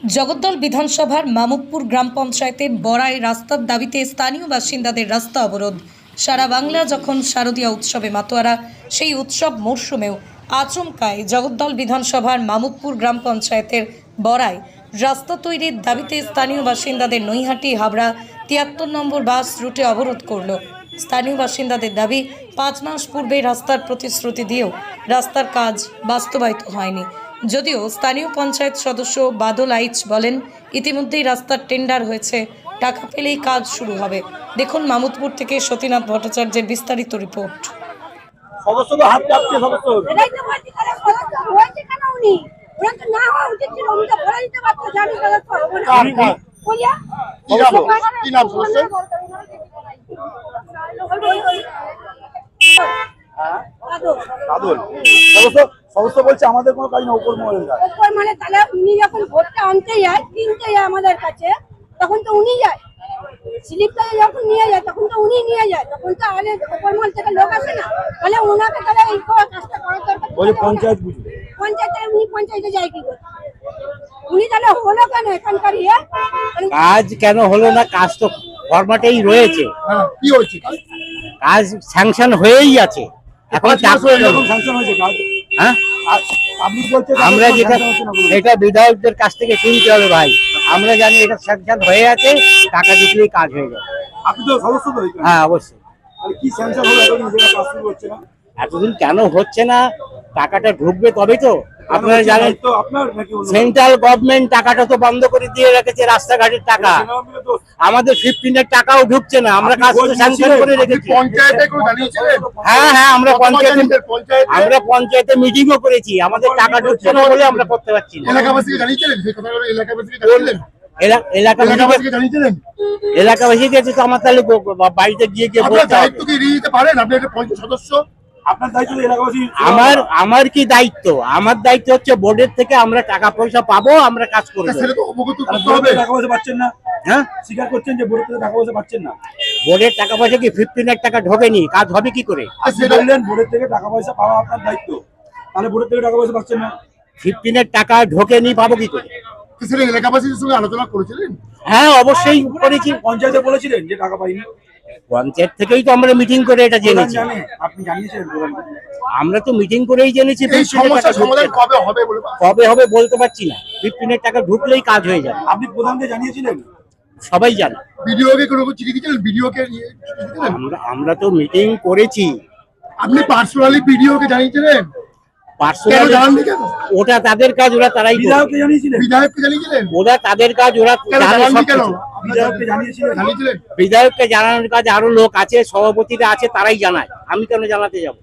জগদ্দল বিধানসভার মামুকপুর গ্রাম পঞ্চায়েতের বড়াই রাস্তার দাবিতে স্থানীয় বাসিন্দাদের রাস্তা অবরোধ। সারা বাংলা যখন শারদীয় উৎসবে মাতোয়ারা, সেই উৎসব মরশুমেও আচমকায় জগদ্দল বিধানসভার মামুকপুর গ্রাম পঞ্চায়েতের বড়াই। রাস্তা তৈরির দাবিতে স্থানীয় বাসিন্দাদের নৈহাটি হাবড়া তিয়াত্তর নম্বর বাস রুটে অবরোধ করল। স্থানীয় বাসিন্দাদের দাবি, পাঁচ মাস পূর্বে রাস্তার প্রতিশ্রুতি দিয়েও রাস্তার কাজ বাস্তবায়িত হয়নি। যদিও স্থানীয় পঞ্চায়েত সদস্য বাদল আইচ বলেন ইতিমধ্যেই রাস্তার টেন্ডার হয়েছে টাকা পেলেই কাজ শুরু হবে। দেখুন মামুদপুর থেকে সতীনাথ ভট্টাচার্যের বিস্তারিত রিপোর্ট। সদস্য হাত সদস্য এটাই তো বলছি আমাদের কোনো কাজ না উপর মহলের কাজ মানে তাহলে উনি যখন ভোটটা আনতে যায় কিনতে যায় আমাদের কাছে তখন তো উনি যায়। স্লিপটা যখন নিয়ে যায় তখন তো উনি নিয়ে যায়। তখন তো মহল থেকে লোক আসে না। তাহলে ওনাকে তাহলে এই ক- কাজটা করার দরকার বলে পঞ্চায়েত বুঝবে। পঞ্চায়েতে উনি পঞ্চায়েতে যায় কি করে? উনি তাহলে হলো কেন এখানকার ইয়ে? মানে কাজ কেন হলো না? কাজ তো ফরম্যাটেই রয়েছে। হ্যাঁ কি হয়েছে? কাজ স্যাংশন হয়েই আছে। এখন চাপ হয়ে? আমরা যেটা। এটা বিধায়কদের কাছ থেকে শুনতে হবে ভাই। আমরা জানি এটা স্যাংশন হয়ে আছে টাকা দিতেই কাজ হয়ে যাবে আপনি তো সদস্য তো হ্যাঁ অবশ্যই। কি স্যাংশন হলো এতদিন? কেন হচ্ছে না? টাকাটা ঢুকবে তবে তো। আপনারা জানেন সেন্ট্রাল গভর্নমেন্ট টাকাটা তো বন্ধ করে দিয়ে রেখেছে রাস্তাঘাটের টাকা। আমাদের ফিফটিনের টাকাও ঢুকছে না আমরা কাজ স্যাংশন করে রেখেছি। হ্যাঁ হ্যাঁ আমরা পঞ্চায়েতে আমরা পঞ্চায়েতে মিটিংও করেছি আমাদের টাকা ঢুকছে না বলে আমরা করতে পারছি না। এলাকাবাসী এলাকাবাসী গেছে তো আমার তাহলে বাড়িতে গিয়ে গিয়ে বলতে হবে। আমার আমার কি দায়িত্ব? আমার দায়িত্ব হচ্ছে বোর্ডের থেকে আমরা টাকা পয়সা পাবো আমরা কাজ করব। টাকা পয়সা পাচ্ছেন না? হ্যাঁ? স্বীকার করছেন যে বোর্ড থেকে টাকা পয়সা পাচ্ছেন না? বোর্ডের টাকা পয়সা কি ফিফটিনের টাকা ঢোকেনি? কাজ হবে কি করে? বোর্ডের থেকে টাকা পয়সা পাওয়া আপনার দায়িত্ব। তাহলে বোর্ডের থেকে টাকা পয়সা পাচ্ছেন না? ফিফটিনের টাকা ঢোকেনি পাবো কি করে? সেটা এলাকাবাসীর সঙ্গে আলোচনা করেছিলেন? হ্যাঁ অবশ্যই করেছি পঞ্চায়েতে বলেছিলেন যে টাকা পাইনি? পঞ্চায়েত থেকেই তো আমরা মিটিং করে এটা জেনেছি। আপনি আমরা তো মিটিং করেই জেনেছি এই 15 এর সমস্যার টাকা সমাধান ঢুকছে। না। কবে হবে বলে কবে হবে বলতে পারছি না। ফিফটিনের টাকা ঢুকলেই কাজ হয়ে যাবে। আপনি প্রধানকে জানিয়েছিলেন? সবাই জানে। বিডিওকে কোনো চিঠি দিয়েছিলেন? বিডিওকে আমরা আমরা তো মিটিং করেছি। আপনি পার্সোনালি বিডিওকে জানিয়েছিলেন কেন পার্সোনালি জানাননি কেন ওটা তাদের কাজ ওরা তারাই ওরা তাদের কাজ ওরা বিধায়ককে জানানোর কাজ আরও লোক আছে সভাপতিরা আছে তারাই জানায়। আমি কেন জানাতে যাব?